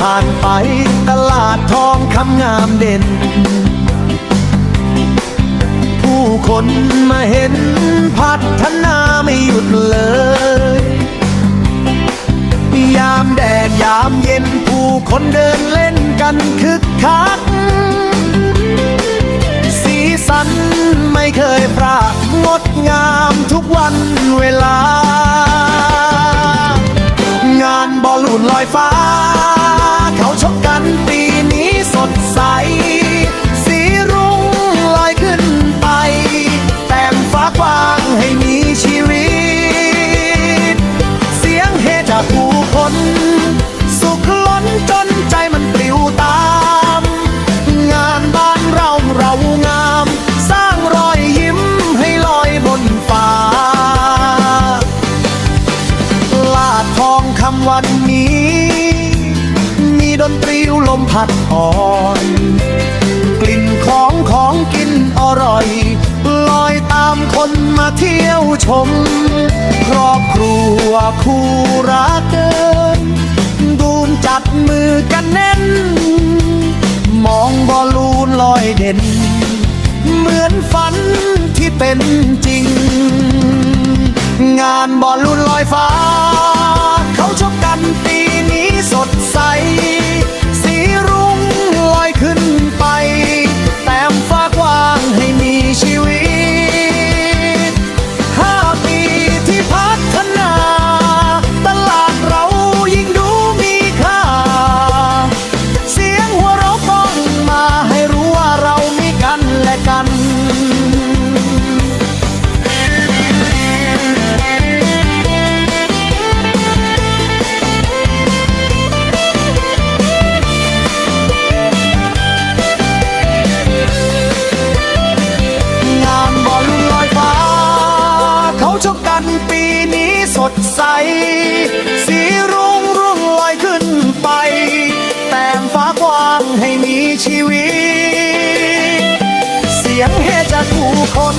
ผ่านไปตลาดทองคำงามเด่น ผู้คนมาเห็นพัฒนาไม่หยุดเลย ยามแดดยามเย็นผู้คนเดินเล่นกันคึกคัก สีสันไม่เคยพรากงดงามทุกวันเวลา งานบอลลูนลอยฟ้า ดใส สีรุ้งลอยขึ้นไป แต่งฟ้ากว้างให้มีชีวิต เสียงเฮจากผู้คน สุขล้นจนใจมันปลิวตาม งานบ้านเราเรางาม สร้างรอยยิ้มให้ลอยบนฟ้า ลาดทองคำวัน ลมพัดอ่อนกลิ่นของของกินอร่อยลอยตามคนมาเที่ยวชม ครอบครัวคู่รักเดินดูมจัดมือกันแน่น มองบอลลูนลอยเด่น เหมือนฝันที่เป็นจริง งานบอลลูนลอยฟ้าเขา ใส สีรุ้งรุ่งลอยขึ้นไป แต่งฟ้ากว้างให้มีชีวิต เสียงเฮจากผู้คน